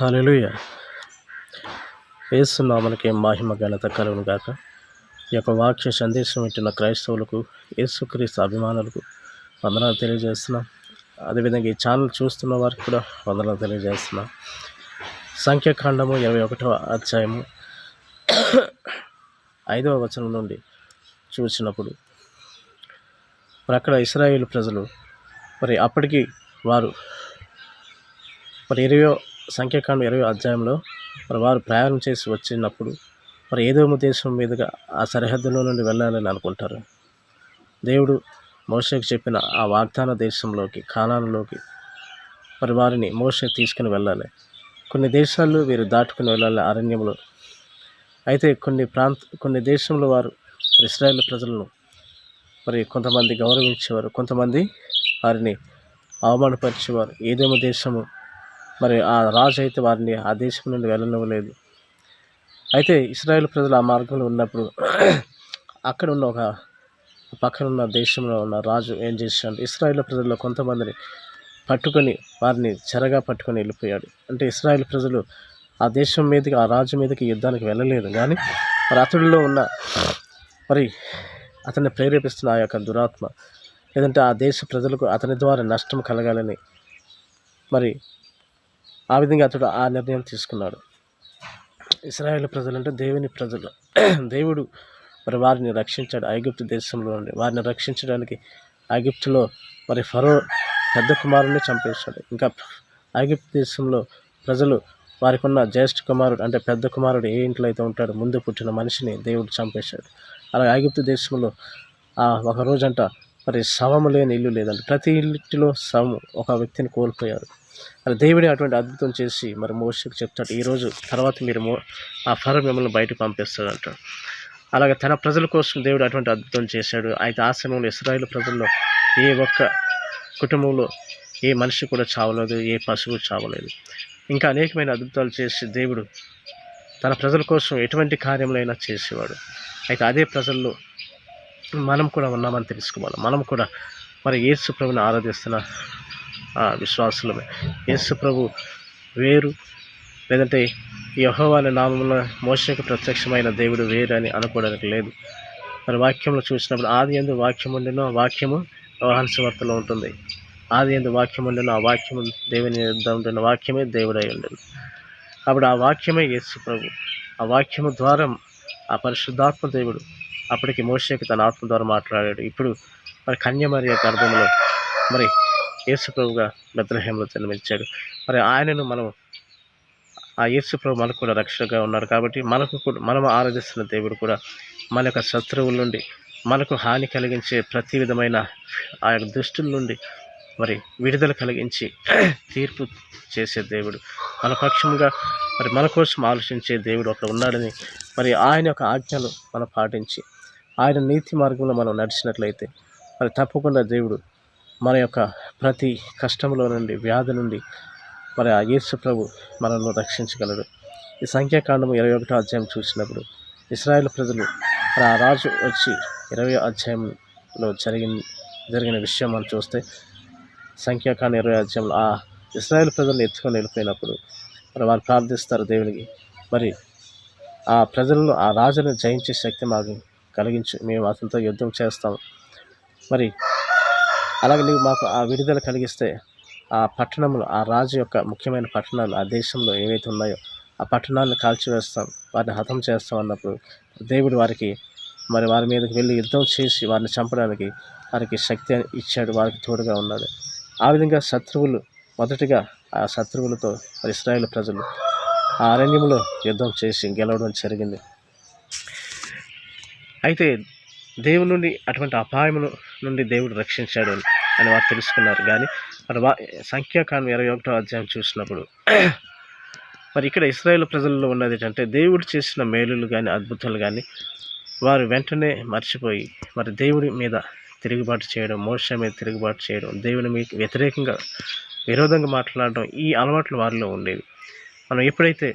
హల్లెలూయ. ఏసునామనికి మహిమ ఘనత కలుగును గాక. ఈ యొక్క వాక్య సందేశం ఇచ్చిన క్రైస్తవులకు యేసుక్రీస్తు అభిమానులకు వందనాలు తెలియజేస్తున్నాం. అదేవిధంగా ఈ ఛానల్ చూస్తున్న వారికి కూడా వందనాలు తెలియజేస్తున్నాం. సంఖ్యాకాండము ఇరవై ఒకటవ అధ్యాయము ఐదవ వచనం నుండి చూసినప్పుడు మరి అక్కడ ఇస్రాయేల్ ప్రజలు మరి అప్పటికి వారు మరి ఇరవై సంఖ్యాకాండం ఇరవై అధ్యాయంలో మరి వారు ప్రయాణం చేసి వచ్చినప్పుడు మరి ఏదో దేశం మీదుగా ఆ సరిహద్దులో నుండి వెళ్ళాలని అనుకుంటారు. దేవుడు మోషకు చెప్పిన ఆ వాగ్దాన దేశంలోకి కాలాలలోకి మరి వారిని మోస తీసుకుని వెళ్ళాలి. కొన్ని దేశాలు వీరు దాటుకుని వెళ్ళాలి అరణ్యంలో. అయితే కొన్ని ప్రాంత కొన్ని దేశంలో వారు ఇస్రాయేల్ ప్రజలను మరి కొంతమంది గౌరవించేవారు కొంతమంది వారిని అవమానపరిచేవారు. ఏదేమో దేశము మరి ఆ రాజు అయితే వారిని ఆ దేశం నుండి వెళ్ళనివ్వలేదు. అయితే ఇస్రాయేల్ ప్రజలు ఆ మార్గంలో ఉన్నప్పుడు అక్కడ ఉన్న ఒక పక్కన ఉన్న దేశంలో ఉన్న రాజు ఏం చేశాడు? ఇస్రాయేల్ ప్రజల్లో కొంతమందిని పట్టుకొని వారిని చెరగా పట్టుకొని వెళ్ళిపోయాడు. అంటే ఇస్రాయేల్ ప్రజలు ఆ దేశం మీదకి ఆ రాజు మీదకి యుద్ధానికి వెళ్ళలేదు. కానీ మరి అతడిలో ఉన్న మరి అతన్ని ప్రేరేపిస్తున్న ఆ యొక్క దురాత్మ లేదంటే ఆ దేశ ప్రజలకు అతని ద్వారా నష్టం కలగాలని మరి ఆ విధంగా అతడు ఆ నిర్ణయం తీసుకున్నాడు. ఇస్రాయేల్ ప్రజలు అంటే దేవుని ప్రజలు. దేవుడు మరి వారిని రక్షించాడు ఐగుప్తు దేశంలో నుండి. వారిని రక్షించడానికి ఐగుప్తులో మరి ఫరో పెద్ద కుమారుని చంపేశాడు. ఇంకా ఐగుప్తు దేశంలో ప్రజలు వారికి ఉన్న జ్యేష్ఠ కుమారుడు అంటే పెద్ద కుమారుడు ఏ ఇంట్లో అయితే ఉంటాడో ముందు పుట్టిన మనిషిని దేవుడు చంపేశాడు. అలాగే ఐగుప్తు దేశంలో ఒక రోజంట మరి శవము లేని ఇల్లు లేదంటే. ప్రతి ఇంటిలో శవము ఒక వ్యక్తిని కోల్పోయారు. మరి దేవుడే అటువంటి అద్భుతం చేసి మరి మోసకు చెప్తాడు ఈరోజు తర్వాత మీరు మో ఆ ఫరం మిమ్మల్ని బయటకు పంపిస్తాడు అంటాడు. అలాగే తన ప్రజల కోసం దేవుడు అటువంటి అద్భుతం చేశాడు. అయితే ఆ సమయంలో ఇస్రాయేల్ ప్రజల్లో ఏ ఒక్క కుటుంబంలో ఏ మనిషి కూడా చావలేదు ఏ పశువు చావలేదు. ఇంకా అనేకమైన అద్భుతాలు చేసి దేవుడు తన ప్రజల కోసం ఎటువంటి కార్యములైనా చేసేవాడు. అయితే అదే ప్రజల్లో మనం కూడా ఉన్నామని తెలుసుకోవాలి. మనం కూడా మరి యేసు ప్రభుని ఆరాధిస్తున్న విశ్వాసులమే. యేసు ప్రభు వేరు లేదంటే యహోవాల నామంలో మోసకు ప్రత్యక్షమైన దేవుడు వేరు అని అనుకోవడానికి లేదు. మరి వాక్యంలో చూసినప్పుడు ఆది ఎందు వాక్యం ఉండినో వాక్యము వ్యవహార ఉంటుంది. ఆది ఎందు వాక్యం ఉండినో ఆ వాక్యము దేవుని ఉండిన వాక్యమే దేవుడై ఉండను అప్పుడు ఆ వాక్యమే యేసు ప్రభు ఆ వాక్యము ద్వారా ఆ పరిశుద్ధాత్మ దేవుడు. అప్పటికి మోషకి తన ఆత్మ ద్వారా మాట్లాడాడు. ఇప్పుడు మరి కన్యమరి యొక్క అర్థంలో మరి యేసుప్రభుగా ప్రభుగా జన్మించాడు. మరి ఆయనను మనం ఆ యేసుప్రభు మనకు కూడా రక్షణగా ఉన్నాడు కాబట్టి మనకు కూడా మనం ఆరాధిస్తున్న దేవుడు కూడా మన యొక్క శత్రువుల నుండి మనకు హాని కలిగించే ప్రతి విధమైన ఆ యొక్క దుష్టుల నుండి మరి విడుదల కలిగించి తీర్పు చేసే దేవుడు. మన పక్షంగా మరి మన కోసం ఆలోచించే దేవుడు అక్కడ ఉన్నాడని మరి ఆయన యొక్క ఆజ్ఞలు మనం పాటించి ఆయన నీతి మార్గంలో మనం నడిచినట్లయితే మరి తప్పకుండా దేవుడు మన యొక్క ప్రతి కష్టంలో నుండి వ్యాధి నుండి మరి ఆ యేసు ప్రభు మనల్ని రక్షించగలడు. ఈ సంఖ్యాకాండము ఇరవై ఒకటో అధ్యాయం చూసినప్పుడు ఇస్రాయేల్ ప్రజలు మరి ఆ రాజు వచ్చి ఇరవై అధ్యాయంలో జరిగిన జరిగిన విషయం మనం చూస్తే సంఖ్యాకాండ ఇరవై అధ్యాయంలో ఆ ఇస్రాయేల్ ప్రజలను ఎత్తుకొని వెళ్ళిపోయినప్పుడు మరి వారు ప్రార్థిస్తారు దేవునికి మరి ఆ ప్రజలను ఆ రాజును జయించే శక్తి మాకు కలిగించు మేము అతనితో యుద్ధం చేస్తాం. మరి అలాగే నీవు మాకు ఆ విడుదల కలిగిస్తే ఆ పట్టణములు ఆ రాజు యొక్క ముఖ్యమైన పట్టణాలు ఆ దేశంలో ఏవైతే ఉన్నాయో ఆ పట్టణాలను కాల్చివేస్తాం వారిని హతం చేస్తాం అన్నప్పుడు దేవుడు వారికి మరి వారి మీదకి వెళ్ళి యుద్ధం చేసి వారిని చంపడానికి వారికి శక్తి ఇచ్చాడు వారికి తోడుగా ఉన్నాడు. ఆ విధంగా శత్రువులు మొదటిగా ఆ శత్రువులతో మరి ఇస్రాయేల్ ప్రజలు ఆ అరణ్యంలో యుద్ధం చేసి గెలవడం జరిగింది. అయితే దేవుని నుండి అటువంటి అపాయముల నుండి దేవుడు రక్షించాడు అని వారు తెలుసుకున్నారు. కానీ మరి వా సంఖ్యాకాండం ఇరవై ఒకటో అధ్యాయం చూసినప్పుడు మరి ఇక్కడ ఇస్రాయేల్ ప్రజల్లో ఉన్నది ఏంటంటే దేవుడు చేసిన మేలులు కానీ అద్భుతాలు కానీ వారు వెంటనే మర్చిపోయి మరి దేవుడి మీద తిరుగుబాటు చేయడం మోస మీద తిరుగుబాటు చేయడం దేవుని మీకు వ్యతిరేకంగా విరోధంగా మాట్లాడడం ఈ అలవాట్లు వారిలో ఉండేవి. మనం ఎప్పుడైతే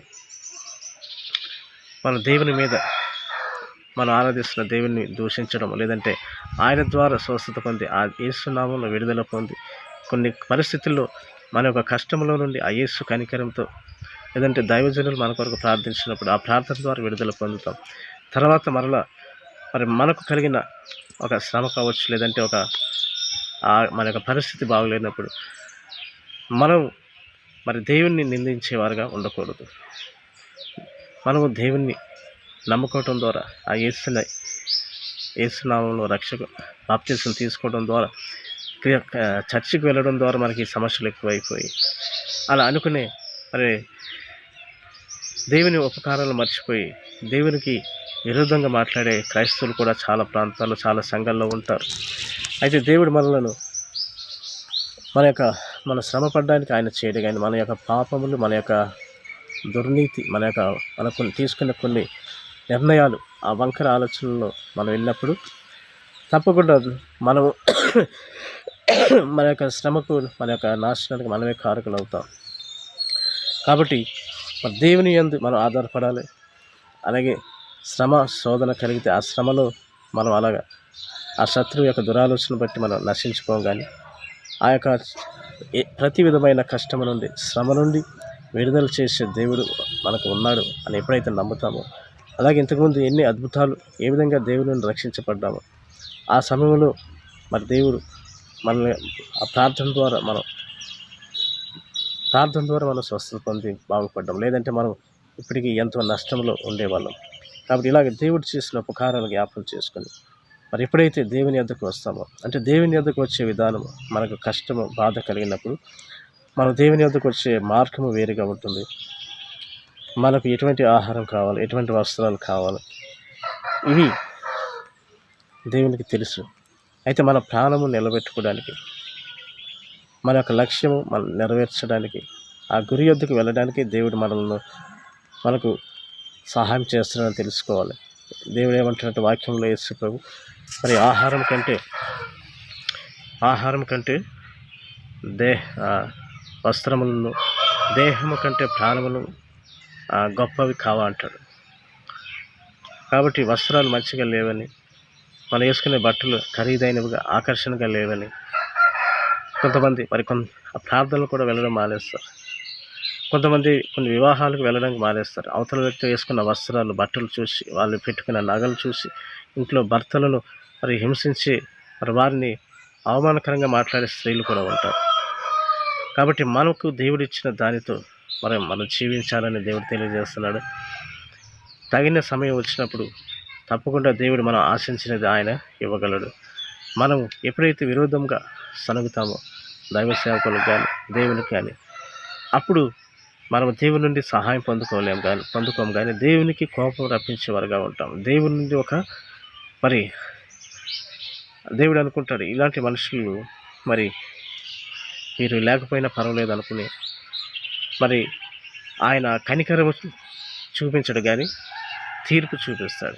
మన దేవుని మీద మనం ఆరాధిస్తున్న దేవుని దూషించడం లేదంటే ఆయన ద్వారా స్వస్థత పొంది ఆ యేసునామంలో విడుదల పొంది కొన్ని పరిస్థితుల్లో మన యొక్క కష్టంలో నుండి ఆ యేసు కనికరంతో లేదంటే దైవజనులు మన కొరకు ప్రార్థించినప్పుడు ఆ ప్రార్థన ద్వారా విడుదల పొందుతాం. తర్వాత మరలా మరి మనకు కలిగిన ఒక శ్రమ కావచ్చు లేదంటే ఒక మన యొక్క పరిస్థితి బాగలేనప్పుడు మనం మరి దేవుణ్ణి నిందించేవారుగా ఉండకూడదు. మనము దేవుణ్ణి నమ్ముకోవటం ద్వారా ఆ యేసుని యేసునామంలో రక్షక బాప్తీసం తీసుకోవడం ద్వారా క్రియ చర్చికి వెళ్ళడం ద్వారా మనకి సమస్యలు ఎక్కువైపోయి. అలా అనుకునే మరి దేవుని ఉపకారాలు మర్చిపోయి దేవునికి విరుద్ధంగా మాట్లాడే క్రైస్తవులు కూడా చాలా ప్రాంతాల్లో చాలా సంఘాల్లో ఉంటారు. అయితే దేవుడు మనలను మన యొక్క మన శ్రమ పడడానికి ఆయన చేయడు. కానీ మన యొక్క పాపములు మన యొక్క దుర్నీతి మన యొక్క మన కొన్ని తీసుకున్న కొన్ని నిర్ణయాలు ఆ వంకర ఆలోచనలో మనం వెళ్ళినప్పుడు తప్పకుండా మనము మన యొక్క శ్రమకు మన యొక్క నాశనానికి మనమే కారకులు అవుతాం. కాబట్టి మన దేవుని యందు మనం ఆధారపడాలి. అలాగే శ్రమ శోధన కలిగితే ఆ శ్రమలో మనం అలాగా ఆ శత్రువు యొక్క దురాలోచన బట్టి మనం నశించుకోం కానీ ఆ యొక్క ఏ- ప్రతి విధమైన కష్టం నుండి శ్రమ నుండి విడుదల చేసే దేవుడు మనకు ఉన్నాడు అని ఎప్పుడైతే నమ్ముతామో అలాగే ఇంతకుముందు ఎన్ని అద్భుతాలు ఏ విధంగా దేవుని నుండి ఆ సమయంలో మరి దేవుడు మనల్ని ఆ ప్రార్థన ద్వారా మనం ప్రార్థన ద్వారా మనం స్వస్థత పొంది బాగుపడ్డాం. లేదంటే మనం ఇప్పటికీ ఎంతో నష్టంలో ఉండేవాళ్ళం. కాబట్టి ఇలాగ దేవుడు చేసిన ఉపకారాలు జ్ఞాపకం చేసుకుని మరి ఎప్పుడైతే దేవుని ఎద్దకు వస్తామో అంటే దేవుని ఎద్దకు వచ్చే విధానం మనకు కష్టము బాధ కలిగినప్పుడు మనం దేవుని ఎద్దకు వచ్చే మార్గము వేరుగా ఉంటుంది. మనకు ఎటువంటి ఆహారం కావాలి ఎటువంటి వస్త్రాలు కావాలి? ఇవి దేవునికి తెలుసు. అయితే మన ప్రాణము నిలబెట్టుకోవడానికి మన యొక్క లక్ష్యము మనం నెరవేర్చడానికి ఆ గురి యొద్దకు వెళ్ళడానికి దేవుడు మనల్ని మనకు సహాయం చేస్తున్నాడని తెలుసుకోవాలి. దేవుడు ఏమంటున్నట్టు వాక్యంలో యేసు ప్రభు మరి ఆహారం కంటే ఆహారం కంటే దేహ వస్త్రములను దేహము కంటే ప్రాణములు గొప్పవి కావా అంటాడు కాబట్టి వస్త్రాలు మంచిగా లేవని మనం వేసుకునే బట్టలు ఖరీదైనవిగా ఆకర్షణగా లేవని కొంతమంది మరి కొంత ప్రార్థనలు కూడా వెళ్ళడం మానేస్తారు. కొంతమంది కొన్ని వివాహాలకు వెళ్ళడానికి మానేస్తారు. అవతల వ్యక్తి వేసుకున్న వస్త్రాలు బట్టలు చూసి వాళ్ళు పెట్టుకున్న నగలు చూసి ఇంట్లో భర్తలను మరి హింసించి మరి వారిని అవమానకరంగా మాట్లాడే స్త్రీలు కూడా ఉంటారు. కాబట్టి మనకు దేవుడిచ్చిన దానితో మరి మనం జీవించాలని దేవుడు తెలియజేస్తున్నాడు. తగిన సమయం వచ్చినప్పుడు తప్పకుండా దేవుడు మనం ఆశించినది ఆయన ఇవ్వగలడు. మనం ఎప్పుడైతే విరోధంగా సనుగుతామో దైవ సేవకులకు కానీ దేవునికి కానీ అప్పుడు మనం దేవుని నుండి సహాయం పొందుకోలేము కానీ పొందుకోము కానీ దేవునికి కోపం రప్పించేవారుగా ఉంటాం. దేవుని నుండి ఒక మరి దేవుడు అనుకుంటాడు ఇలాంటి మనుషులు మరి మీరు లేకపోయినా పర్వాలేదు అనుకుని మరి ఆయన కనికరము చూపించడు కానీ తీర్పు చూపిస్తాడు.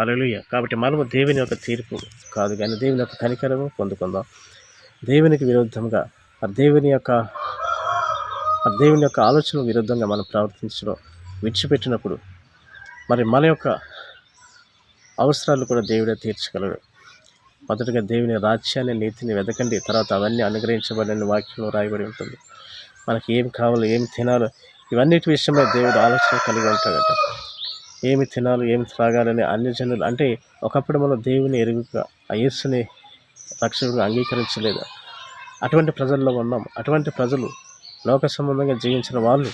హల్లెలూయా. కాబట్టి మనము దేవుని యొక్క తీర్పు కాదు కానీ దేవుని యొక్క కనికరము పొందుకుందాం. దేవునికి విరుద్ధంగా ఆ దేవుని యొక్క ఆ దేవుని యొక్క ఆలోచన విరుద్ధంగా మనం ప్రవర్తించడం విడిచిపెట్టినప్పుడు మరి మన యొక్క అవసరాలు కూడా దేవుడే తీర్చగలడు. మొదటగా దేవుని రాజ్యాన్ని నీతిని వెతకండి తర్వాత అవన్నీ అనుగ్రహించబడిన వాక్యంలో రాయబడి ఉంటుంది. మనకి ఏం కావాలో ఏం తినాలో ఇవన్నిటి విషయమై దేవుడు ఆలోచన కలిగి ఉంటాడట. ఏమి తినాలి ఏమి త్రాగాలని అన్ని జనులు అంటే ఒకప్పుడు మనం దేవుని ఎరుగుగా అయస్సుని రక్షకుడు అంగీకరించలేదు. అటువంటి ప్రజల్లో ఉన్నాం. అటువంటి ప్రజలు లోక సంబంధంగా జీవించిన వాళ్ళు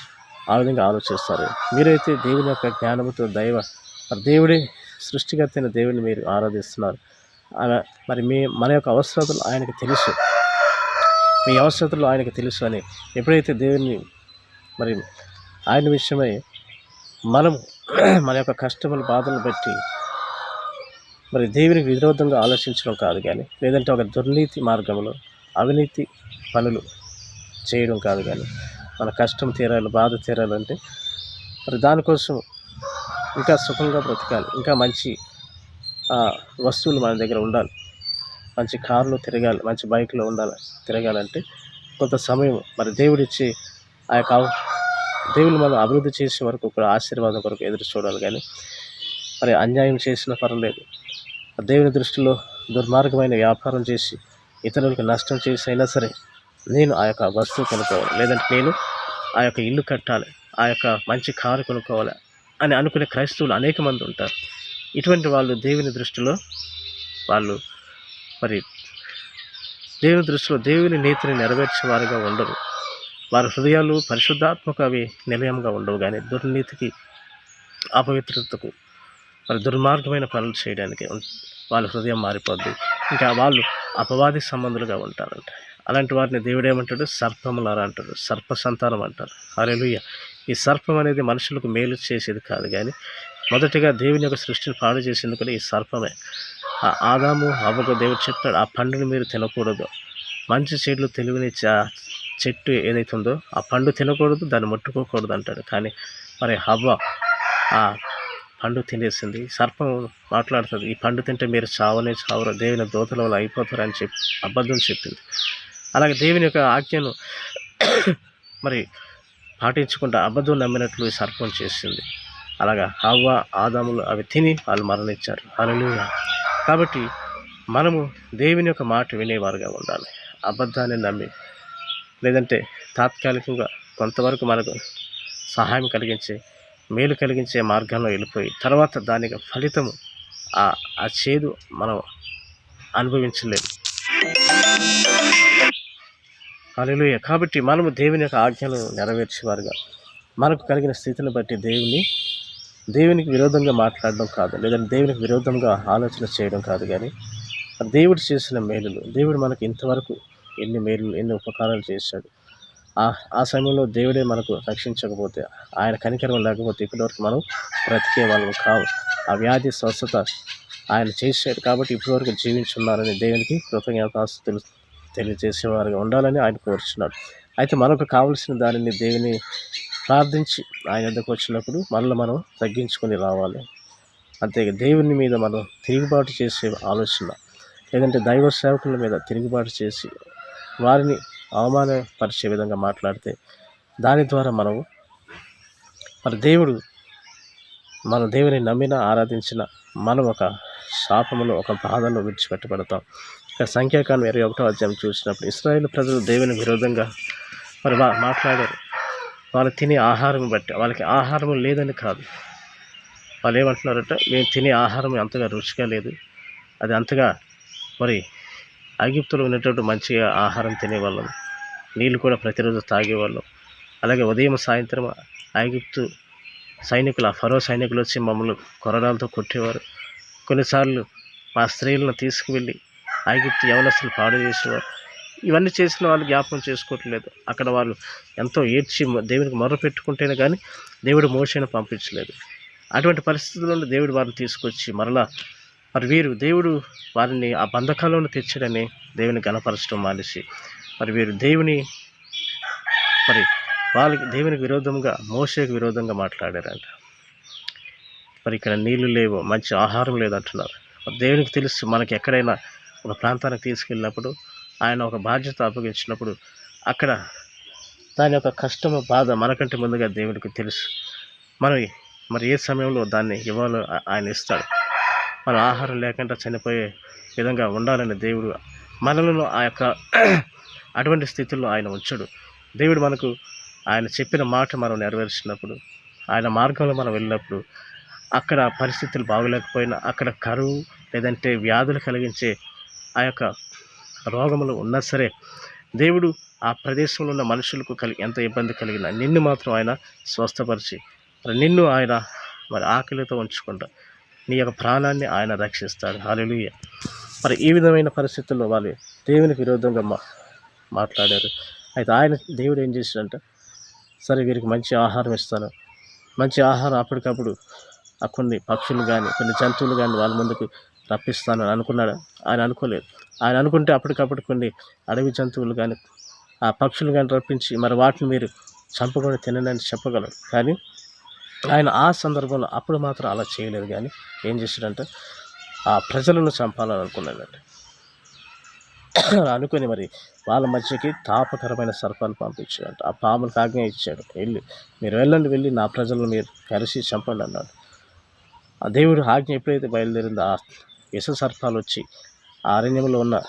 ఆ విధంగా ఆలోచిస్తారు. మీరైతే దేవుని యొక్క జ్ఞానముతో దైవ మరి దేవుడే సృష్టికర్త దేవుని మీరు ఆరాధిస్తున్నారు. అలా మరి మీ మన యొక్క అవసరతలు ఆయనకు తెలుసు. మీ అవసరతలు ఆయనకు తెలుసు అని ఎప్పుడైతే దేవుని మరి ఆయన విషయమై మనం మన యొక్క కష్టములు బాధలు బట్టి మరి దేవునికి విరోధంగా ఆలోచించడం కాదు కానీ లేదంటే ఒక దుర్నీతి మార్గంలో అవినీతి పనులు చేయడం కాదు కానీ మన కష్టం తీరాలి బాధ తీరాలంటే మరి దానికోసం ఇంకా సుఖంగా బ్రతకాలి ఇంకా మంచి వస్తువులు మన దగ్గర ఉండాలి. మంచి కారులో తిరగాలి మంచి బైక్లో ఉండాలి తిరగాలంటే కొంత సమయం మరి దేవుడిచ్చి ఆ యొక్క దేవుని మనం అభివృద్ధి చేసే వరకు ఒక ఆశీర్వాదం కొరకు ఎదురు చూడాలి కానీ మరి అన్యాయం చేసినా పర్వాలేదు. దేవుని దృష్టిలో దుర్మార్గమైన వ్యాపారం చేసి ఇతరులకు నష్టం చేసి అయినా సరే నేను ఆ యొక్క వస్తువు కొనుక్కోవాలి. లేదంటే నేను ఆ యొక్క ఇల్లు కట్టాలి ఆ యొక్క మంచి కారు కొనుక్కోవాలి అని అనుకునే క్రైస్తవులు అనేక మంది ఉంటారు. ఇటువంటి వాళ్ళు దేవుని దృష్టిలో వాళ్ళు మరి దేవుని దృష్టిలో దేవుని నీతిని నెరవేర్చే వారుగా ఉండరు. వారి హృదయాలు పరిశుద్ధాత్మక అవి నిలయంగా ఉండవు కానీ దుర్నీతికి అపవిత్రతకు మరి దుర్మార్గమైన పనులు చేయడానికి ఉం- వాళ్ళ హృదయం మారిపోద్ది. ఇంకా వాళ్ళు అపవాది సంబంధులుగా ఉంటారంట. అలాంటి వారిని దేవుడు ఏమంటాడు సర్పములారా అంటాడు. సర్ప సంతానం అంటారు. అరెలుయ్య ఈ సర్పం అనేది మనుషులకు మేలు చేసేది కాదు కానీ మొదటిగా దేవుని యొక్క సృష్టిని పాడు చేసేందుకు ఈ సర్పమే. ఆదాము అవ్వకు దేవుడు చెప్పాడు ఆ పండుని మీరు తినకూడదు. మంచి చెట్లు తెలివిని చెట్టు ఏదైతే ఉందో ఆ పండు తినకూడదు దాన్ని ముట్టుకోకూడదు అంటాడు. కానీ మరి హవ్వ ఆ పండు తినేసింది. సర్పం మాట్లాడుతుంది ఈ పండు తింటే మీరు చావనే చావరు దేవుని దోతల వల్ల అయిపోతారు అని చెప్పి అబద్ధం చెప్పింది. అలాగే దేవుని యొక్క ఆజ్ఞను మరి పాటించకుండా అబద్ధం నమ్మినట్లు ఈ సర్పం చేసింది. అలాగా హవ్వ ఆదాములు అవి తిని వాళ్ళు మరణించారు. హల్లెలూయా. కాబట్టి మనము దేవుని యొక్క మాట వినేవారుగా ఉండాలి. అబద్ధాన్ని నమ్మి లేదంటే తాత్కాలికంగా కొంతవరకు మనకు సహాయం కలిగించే మేలు కలిగించే మార్గంలో వెళ్ళిపోయి తర్వాత దానికి ఫలితము ఆ ఆ చేదు మనం అనుభవించలేము. హల్లెలూయా. కాబట్టి మనము దేవుని యొక్క ఆజ్ఞలు నెరవేర్చేవారుగా. మనకు కలిగిన స్థితిని బట్టి దేవుని దేవునికి విరోధంగా మాట్లాడడం కాదు లేదంటే దేవునికి విరోధంగా ఆలోచన చేయడం కాదు కానీ దేవుడు చేసిన మేలులు దేవుడు మనకు ఇంతవరకు ఎన్ని మేలులు ఎన్ని ఉపకారాలు చేశాడు. ఆ ఆ సమయంలో దేవుడే మనకు రక్షించకపోతే ఆయన కనికరం లేకపోతే ఇప్పటివరకు మనం బ్రతికే వాళ్ళు కావు. ఆ వ్యాధి స్వస్థత ఆయన చేశాడు కాబట్టి ఇప్పటివరకు జీవించున్నారని దేవునికి కృతజ్ఞతాస్తులు తెలియజేసేవారుగా ఉండాలని ఆయన కోరుచున్నాడు. అయితే మనకు కావలసిన దానిని దేవుని ప్రార్థించి ఆయన ఎందుకు వచ్చినప్పుడు మనల్ని మనం తగ్గించుకొని రావాలి. అంతే దేవుని మీద మనం తిరుగుబాటు చేసే ఆలోచన లేదంటే దైవ సేవకుల మీద తిరుగుబాటు చేసి వారిని అవమానపరిచే విధంగా మాట్లాడితే దాని ద్వారా మనము మరి దేవుడు మన దేవుని నమ్మిన ఆరాధించిన మనం ఒక శాపములో ఒక బాధలో విడిచిపెట్టబడతాం. ఇక్కడ సంఖ్యాకాలం ఇరవై ఒకటో అధ్యాయం చూసినప్పుడు ఇస్రాయేల్ ప్రజలు దేవుని విరోధంగా మరి మాట్లాడారు. వాళ్ళు తినే ఆహారం బట్టి వాళ్ళకి ఆహారం లేదని కాదు. వాళ్ళు ఏమంటున్నారంటే మేము తినే ఆహారం అంతగా రుచిగా లేదు. అది అంతగా మరి ఐగుప్తులో ఉన్నటువంటి మంచిగా ఆహారం తినేవాళ్ళం. నీళ్ళు కూడా ప్రతిరోజు తాగేవాళ్ళం. అలాగే ఉదయం సాయంత్రం ఐగుప్తు సైనికులు ఆ ఫరో సైనికులు వచ్చి మమ్మల్ని కొరడాలతో కొట్టేవారు. కొన్నిసార్లు మా స్త్రీలను తీసుకువెళ్ళి ఐగుప్తు యవనస్తులు పాడు చేసేవారు. ఇవన్నీ చేసిన వాళ్ళు జ్ఞాపకం చేసుకోవట్లేదు. అక్కడ వాళ్ళు ఎంతో ఏడ్చి దేవునికి మొర్ర పెట్టుకుంటేనే కానీ దేవుడు మోషను పంపించలేదు. అటువంటి పరిస్థితుల్లో దేవుడు వారిని తీసుకొచ్చి మరలా మరి వీరు దేవుడు వారిని ఆ బంధకాలను తెచ్చడని దేవుని గణపరచడం మానేసి మరి వీరు దేవుని మరి వాళ్ళకి దేవునికి విరోధంగా మోసకు విరోధంగా మాట్లాడారంట. మరి ఇక్కడ నీళ్ళు లేవు మంచి ఆహారం లేదంటున్నారు. దేవునికి తెలుసు మనకి ఎక్కడైనా ఒక ప్రాంతానికి తీసుకెళ్ళినప్పుడు ఆయన ఒక బాధ్యత అప్పగించినప్పుడు అక్కడ దాని యొక్క కష్టము బాధ మనకంటే ముందుగా దేవుడికి తెలుసు. మనం మరి ఏ సమయంలో దాన్ని ఇవ్వాలో ఆయన ఇస్తాడు. మన ఆహారం లేకుండా చనిపోయే విధంగా ఉండాలని దేవుడు మనలను ఆ యొక్క అటువంటి స్థితిలో ఆయన ఉంచడు. దేవుడు మనకు ఆయన చెప్పిన మాట మనం నెరవేర్చినప్పుడు ఆయన మార్గంలో మనం వెళ్ళినప్పుడు అక్కడ పరిస్థితులు బాగోలేకపోయినా అక్కడ కరువు లేదంటే వ్యాధులు కలిగించే ఆ యొక్క రోగములు ఉన్నా సరే దేవుడు ఆ ప్రదేశంలో ఉన్న మనుషులకు కలిగి ఎంత ఇబ్బంది కలిగినా నిన్ను మాత్రం ఆయన స్వస్థపరిచి మరి నిన్ను ఆయన మరి ఆకలితో ఉంచుకుంటా. నీ యొక్క ప్రాణాన్ని ఆయన రక్షిస్తాడు. హాలెలూయ మరి ఈ విధమైన పరిస్థితుల్లో వాళ్ళు దేవునికి విరోధంగా మా మాట్లాడారు. అయితే ఆయన దేవుడు ఏం చేశాడంటే సరే వీరికి మంచి ఆహారం ఇస్తాను. మంచి ఆహారం అప్పటికప్పుడు ఆ కొన్ని పక్షులు కానీ కొన్ని జంతువులు కానీ వాళ్ళ ముందుకు రప్పిస్తాను అనుకున్నాడు. ఆయన అనుకోలేదు. ఆయన అనుకుంటే అప్పటికప్పుడు కొన్ని అడవి జంతువులు కానీ ఆ పక్షులు కానీ రప్పించి మరి వాటిని మీరు చంపకుండా తినని చెప్పగలరు. కానీ ఆయన ఆ సందర్భంలో అప్పుడు మాత్రం అలా చేయలేదు. కానీ ఏం చేశాడంటే ఆ ప్రజలను చంపాలని అనుకున్నాడంట. అనుకుని మరి వాళ్ళ మధ్యకి తాపకరమైన సర్పాలు పంపించాడు ఆ పాములకు ఆజ్ఞ ఇచ్చాడు. వెళ్ళి మీరు వెళ్ళండి వెళ్ళి నా ప్రజలను మీరు కలిసి చంపండి అన్నాడు. ఆ దేవుడు ఆజ్ఞ ఎప్పుడైతే బయలుదేరిందో ఆ విష సర్పాలు వచ్చి అరణ్యంలో ఉన్న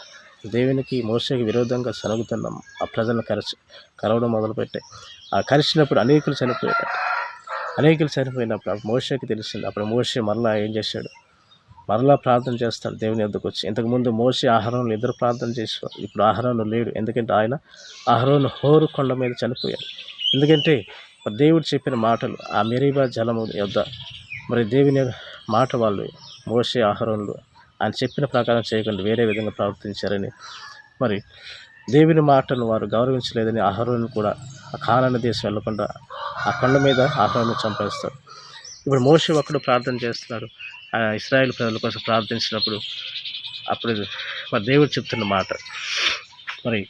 దేవునికి మోసకి విరోధంగా సరుగుతున్న ఆ ప్రజలను కరచి కరవడం మొదలుపెట్టాయి ఆ కరిచినప్పుడు అనేకులు చనిపోయారు అనేకులు చనిపోయినప్పుడు మోసకి తెలిసింది అప్పుడు మోసే మరలా ఏం చేశాడు? మరలా ప్రార్థన చేస్తాడు దేవుని ఎద్దుకు వచ్చి. ఇంతకుముందు మోసే ఆహారంలో ఇద్దరు ప్రార్థన చేసేవారు ఇప్పుడు ఆహారంలో లేడు. ఎందుకంటే ఆయన ఆహారంలో హోరు కొండ మీద చనిపోయాడు. ఎందుకంటే దేవుడు చెప్పిన మాటలు ఆ మెరీబా జలము యొద్ద. మరి దేవుని మాట వాళ్ళు మోసే ఆహారంలో ఆయన చెప్పిన ప్రకారం చేయకుండా వేరే విధంగా ప్రవర్తించారని. మరి దేవుని మాటను వారు గౌరవించలేదని ఆహారాన్ని కూడా ఆ కానాన దేశం వెళ్ళకుండా ఆ కొండ మీద ఆహారాన్ని చంపేస్తారు. ఇప్పుడు మోషే ఒక్కడు ప్రార్థన చేస్తున్నాడు. ఆ ఇస్రాయేల్ ప్రజల కోసం ప్రార్థించినప్పుడు అప్పుడు మరి దేవుడు చెప్తున్న మాట. మరి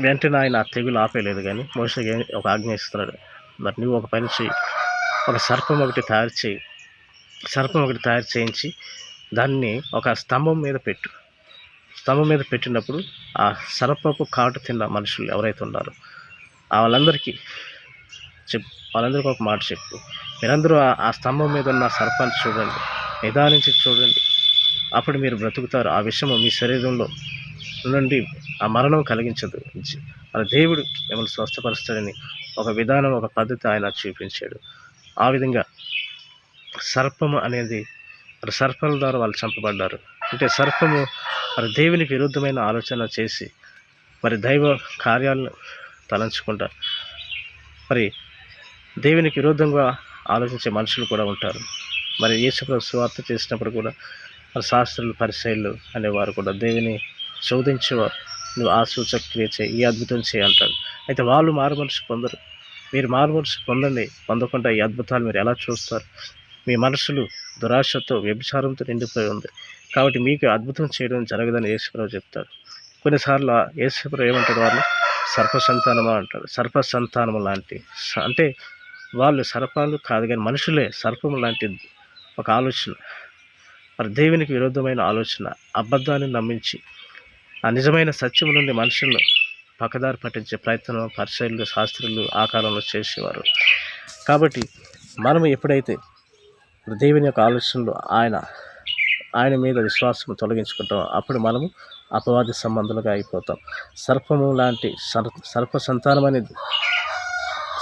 వెంటనే ఆయన ఆ తెగులు ఆపేయలేదు కానీ మోసగా ఒక ఆజ్ఞ ఇస్తున్నాడు. మరి నువ్వు ఒక పని చేయి ఒక సర్పం ఒకటి తయారు చేయి సర్పం ఒకటి తయారు చేయించి దాన్ని ఒక స్తంభం మీద పెట్టు. స్తంభం మీద పెట్టినప్పుడు ఆ సర్పపు కాటు తిన్న మనుషులు ఎవరైతే ఉన్నారో ఆ వాళ్ళందరికీ చెప్పు. వాళ్ళందరికీ ఒక మాట చెప్పు. మీరందరూ ఆ- ఆ స్తంభం మీద ఉన్న సర్పాన్ని చూడండి. నిదానించి చూడండి. అప్పుడు మీరు బ్రతుకుతారు. ఆ విషయం మీ శరీరంలో నుండి ఆ మరణం కలిగించదు. మన దేవుడు మిమ్మల్ని స్వస్థపరుస్తాడని ఒక విధానం ఒక పద్ధతి ఆయన చూపించాడు. ఆ విధంగా సర్పము అనేది మరి సర్పం ద్వారా వాళ్ళు చంపబడ్డారు. అంటే సర్పము మరి దేవునికి విరుద్ధమైన ఆలోచన చేసి మరి దైవ కార్యాలను తలంచుకుంటా మరి దేవునికి విరుద్ధంగా ఆలోచించే మనుషులు కూడా ఉంటారు. మరి యేసుప్రభు స్వార్థ చేసినప్పుడు కూడా మరి శాస్త్రులు పరిశైలు అనేవారు కూడా దేవుని శోధించేవారు. నువ్వు ఆ సూచక క్రియ చేయి ఈ అద్భుతం చేయి అయితే వాళ్ళు మారు మనసు పొందరు. మీరు మారు మనసు పొందండి. పొందకుండా ఈ అద్భుతాలు మీరు ఎలా చూస్తారు? మీ మనసులు దురాశతో వ్యభిచారంతో నిండిపోయి ఉంది. కాబట్టి మీకు అద్భుతం చేయడం జరగదని యేసుప్రభు చెప్తాడు కొన్నిసార్లు యేసుప్రభు ఏమంటాడు వాళ్ళు సర్ప సంతానమా అంటాడు. సర్ప సంతానము లాంటి అంటే వాళ్ళు సర్పాలు కాదు కానీ మనుషులే సర్పము లాంటి ఒక ఆలోచన. మరి దేవునికి విరుద్ధమైన ఆలోచన అబద్ధాన్ని నమ్మించి ఆ నిజమైన సత్యం నుండి మనుషులను పక్కదారి పట్టించే ప్రయత్నం పరిశైలు శాస్త్రులు ఆ కాలంలో చేసేవారు. కాబట్టి మనము ఎప్పుడైతే దేవుని యొక్క ఆలోచనలు ఆయన ఆయన మీద విశ్వాసం తొలగించుకుంటాం. అప్పుడు మనము అపవాది సంబంధులుగా అయిపోతాం. సర్పము లాంటి సర్ సర్ప సంతానం అనేది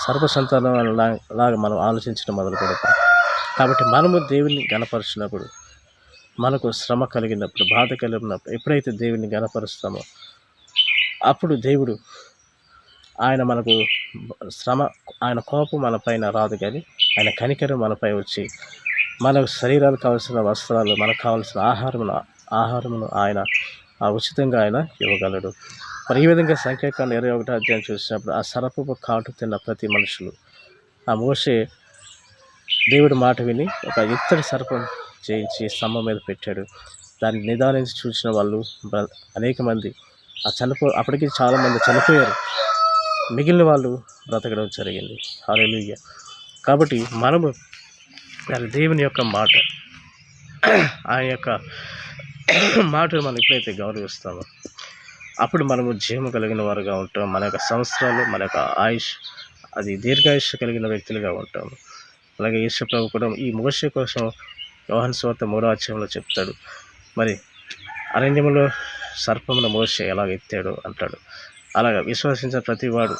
సర్ప సంతానం లాగా మనం ఆలోచించడం మొదలు పెడతాం కాబట్టి మనము దేవుని గణపరిచినప్పుడు మనకు శ్రమ కలిగినప్పుడు బాధ కలిగినప్పుడు ఎప్పుడైతే దేవుని గణపరుస్తామో అప్పుడు దేవుడు ఆయన మనకు శ్రమ ఆయన కోపం మన పైన రాదు కానీ ఆయన కనికరం మనపై వచ్చి మన శరీరాలకు కావాల్సిన వస్త్రాలు మనకు కావాల్సిన ఆహారమును ఆహారమును ఆయన ఆ ఉచితంగా ఆయన ఇవ్వగలడు. మరి ఈ విధంగా సంఖ్యాకాండ ఇరవై ఒకటో అధ్యాయం చూసినప్పుడు ఆ సరపపు కాటు తిన్న ప్రతి మనుషులు ఆ మోసే దేవుడి మాట విని ఒక ఇత్తడి సర్పం చేయించి స్తంభం మీద పెట్టాడు. దాన్ని నిదానించి చూసిన వాళ్ళు బ్ర- అనేక మంది ఆ చనిపో అప్పటికి చాలామంది చనిపోయారు. మిగిలిన వాళ్ళు బ్రతకడం జరిగింది. హల్లెలూయా. కాబట్టి మనము మరి దేవుని యొక్క మాట. ఆయన యొక్క మాటను మనం ఎప్పుడైతే గౌరవిస్తామో అప్పుడు మనము జీవం కలిగిన వారుగా ఉంటాం. మన యొక్క సంవత్సరాలు మన యొక్క ఆయుష్ అది దీర్ఘాయుష్ కలిగిన వ్యక్తులుగా ఉంటాము. అలాగే యేసు కూడా ఈ మోష కోసం యోహన్ స్వార్థ మూడో అధ్యాయంలో చెప్తాడు. మరి అరణ్యములో సర్పమును మోస ఎలాగ ఎత్తాడు అంటాడు. అలాగా విశ్వసించిన ప్రతివాడు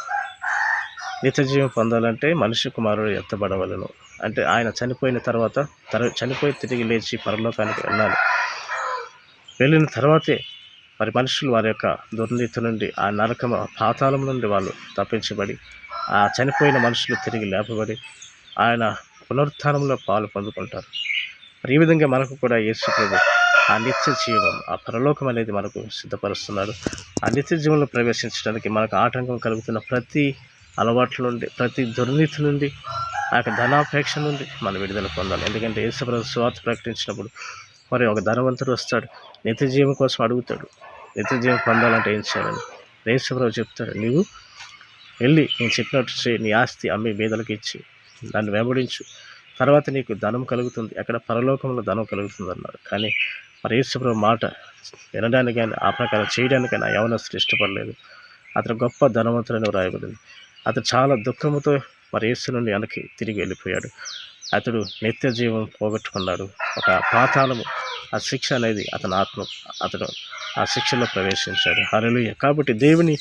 నిత్యజీవం పొందాలంటే మనిషి కుమారుడు ఎత్తబడవలను. అంటే ఆయన చనిపోయిన తర్వాత తర చనిపోయి తిరిగి లేచి పరలోకానికి వెళ్ళాలి. వెళ్ళిన తర్వాతే మరి మనుషులు వారి యొక్క దుర్నీతి నుండి ఆ నరకమ ఆ పాతాళం నుండి వాళ్ళు తప్పించబడి ఆ చనిపోయిన మనుషులు తిరిగి లేపబడి ఆయన పునరుత్థానంలో పాలు పొందుకుంటారు. మరి ఈ విధంగా మనకు కూడా యేసు ప్రభు ఆ నిత్య జీవం ఆ పరలోకం అనేది మనకు సిద్ధపరుస్తున్నాడు. ఆ నిత్య జీవంలో ప్రవేశించడానికి మనకు ఆటంకం కలుగుతున్న ప్రతి అలవాట్ల నుండి ప్రతి దుర్నీతి నుండి ఆ యొక్క ధనాపేక్ష నుండి మనం విడుదల పొందాలి. ఎందుకంటే యేసుప్రభు స్వార్థ ప్రకటించినప్పుడు మరి ఒక ధనవంతుడు వస్తాడు నిత్యజీవం కోసం అడుగుతాడు. నిత్యజీవం పొందాలంటే ఏం చేయాలని? యేసుప్రభు చెప్తాడు నీవు వెళ్ళి నేను చెప్పినట్టు చేయి నీ ఆస్తి అమ్మి బీదలకు ఇచ్చి దాన్ని వెంబడించు. తర్వాత నీకు ధనం కలుగుతుంది. అక్కడ పరలోకంలో ధనం కలుగుతుంది అన్నాడు. కానీ మరి యేసుప్రభు మాట వినడానికి కానీ ఆ ప్రకారం చేయడానికి కానీ ఆ యవనస్తుడు ఇష్టపడలేదు. అతను గొప్ప ధనవంతుడని వ్రాయబడింది. అతడు చాలా దుఃఖముతో మరి యేసు నుండి వెనక్కి తిరిగి వెళ్ళిపోయాడు. అతడు నిత్య జీవం పోగొట్టుకున్నాడు. ఒక పాతాళము ఆ శిక్ష అనేది అతని ఆత్మ అతడు ఆ శిక్షలో ప్రవేశించాడు. హల్లెలూయా. కాబట్టి దేవుని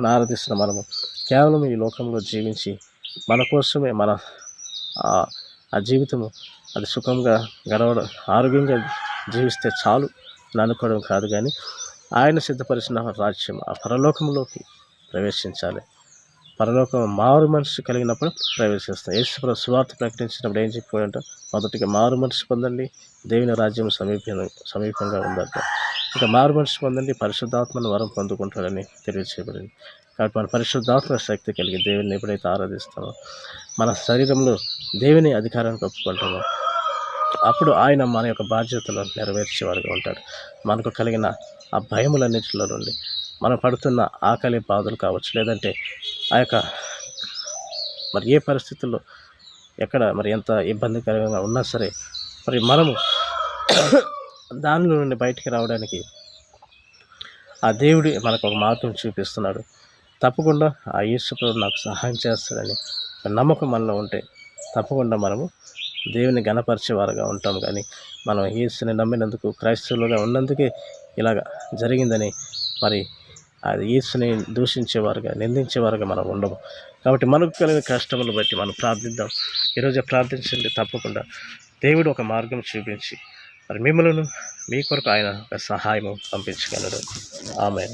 మనం ఆరాధిస్తున్న మనము కేవలం ఈ లోకంలో జీవించి మన కోసమే మన ఆ ఆ జీవితము అది సుఖంగా గడవడం ఆరోగ్యంగా జీవిస్తే చాలు అని అనుకోవడం కాదు కానీ ఆయన సిద్ధపరిచిన రాజ్యం ఆ పరలోకంలోకి ప్రవేశించాలి. పరలోకం మారు మనసు కలిగినప్పుడు ప్రవేశిస్తాం. యేసుప్రభు స్వార్థ ప్రకటించినప్పుడు ఏం చెప్పాడంట? మొదటిగా మారు మనసు పొందండి దేవుని రాజ్యం సమీప సమీపంగా ఉందంట. ఇక మారు మనసు పొందండి పరిశుద్ధాత్మను వరం పొందుకుంటాడని తెలియచేయబడింది. కాబట్టి మన పరిశుద్ధాత్మ శక్తి కలిగి దేవుని ఎప్పుడైతే ఆరాధిస్తామో మన శరీరంలో దేవుని అధికారాన్ని ఒప్పుకుంటామో అప్పుడు ఆయన మన యొక్క బాధ్యతలు నెరవేర్చేవాడుగా ఉంటాడు. మనకు కలిగిన ఆ భయములన్నిటిలో నుండి మనం పడుతున్న ఆకలి బాధలు కావచ్చు లేదంటే ఆ యొక్క మరి ఏ పరిస్థితుల్లో ఎక్కడ మరి ఎంత ఇబ్బందికరంగా ఉన్నా సరే మరి మనము దానిలో నుండి బయటికి రావడానికి ఆ దేవుడి మనకు ఒక మార్గం చూపిస్తున్నాడు. తప్పకుండా ఆ ఈశ్వరుడు నాకు సహాయం చేస్తాడని నమ్మకం మనలో ఉంటే తప్పకుండా మనము దేవుని గణపరిచేవారుగా ఉంటాం కానీ మనం ఈశ్వరుని నమ్మినందుకు క్రైస్తవులుగా ఉన్నందుకే ఇలాగ జరిగిందని మరి అది ఈశ్వరుని దూషించేవారుగా నిందించేవారుగా మనం ఉండము. కాబట్టి మనకు కలిగిన కష్టములు బట్టి మనం ప్రార్థిద్దాం. ఈరోజు ప్రార్థించండి తప్పకుండా. దేవుడు ఒక మార్గం చూపించి మరి మిమ్మల్ని మీ కొరకు ఆయన ఒక సహాయం పంపించగలడు. ఆమె